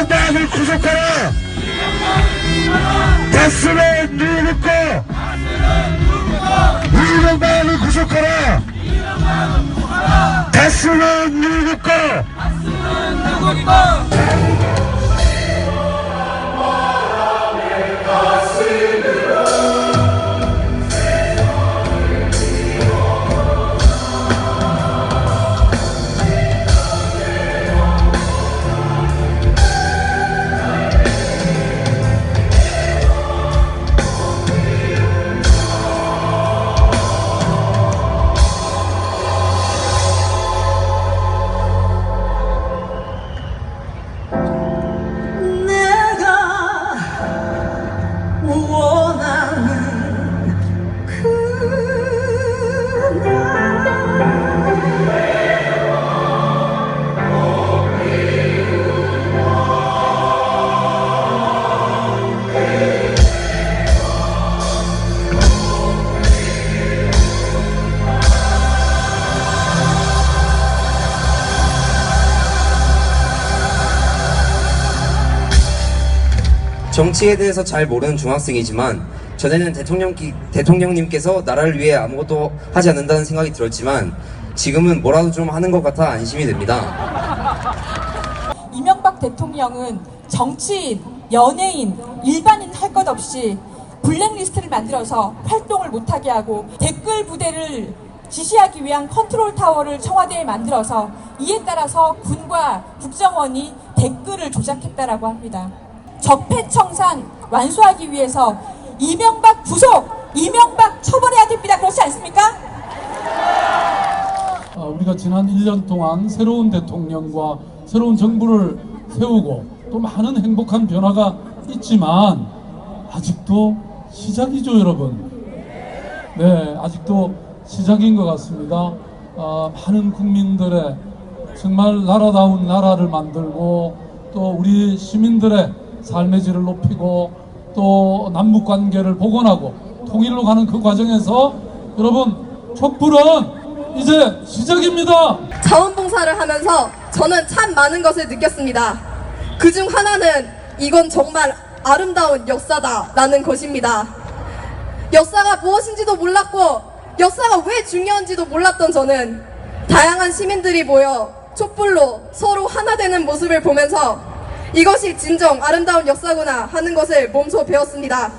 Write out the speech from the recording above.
이명박을 구속하라! 가스는 누구 거! 이명박을 구속하라! 가스는 누구 거! 내가 정치에 대해서 잘 모르는 중학생이지만 전에는 대통령, 대통령님께서 나라를 위해 아무것도 하지 않는다는 생각이 들었지만 지금은 뭐라도 좀 하는 것 같아 안심이 됩니다. 이명박 대통령은 정치인, 연예인, 일반인 할 것 없이 블랙리스트를 만들어서 활동을 못하게 하고 댓글 부대를 지시하기 위한 컨트롤 타워를 청와대에 만들어서 이에 따라서 군과 국정원이 댓글을 조작했다라고 합니다. 적폐청산 완수하기 위해서 이명박 구속, 이명박 처벌해야 됩니다. 그렇지 않습니까? 어, 우리가 지난 1년 동안 새로운 대통령과 새로운 정부를 세우고 또 많은 행복한 변화가 있지만 아직도 시작이죠, 여러분. 네, 아직도 시작인 것 같습니다. 어, 많은 국민들의 정말 나라다운 나라를 만들고 또 우리 시민들의 삶의 질을 높이고 또 남북 관계를 복원하고 통일로 가는 그 과정에서 여러분 촛불은 이제 시작입니다. 자원봉사를 하면서 저는 참 많은 것을 느꼈습니다. 그 중 하나는 이건 정말 아름다운 역사다라는 것입니다. 역사가 무엇인지도 몰랐고 역사가 왜 중요한지도 몰랐던 저는 다양한 시민들이 모여 촛불로 서로 하나 되는 모습을 보면서 이것이 진정 아름다운 역사구나 하는 것을 몸소 배웠습니다.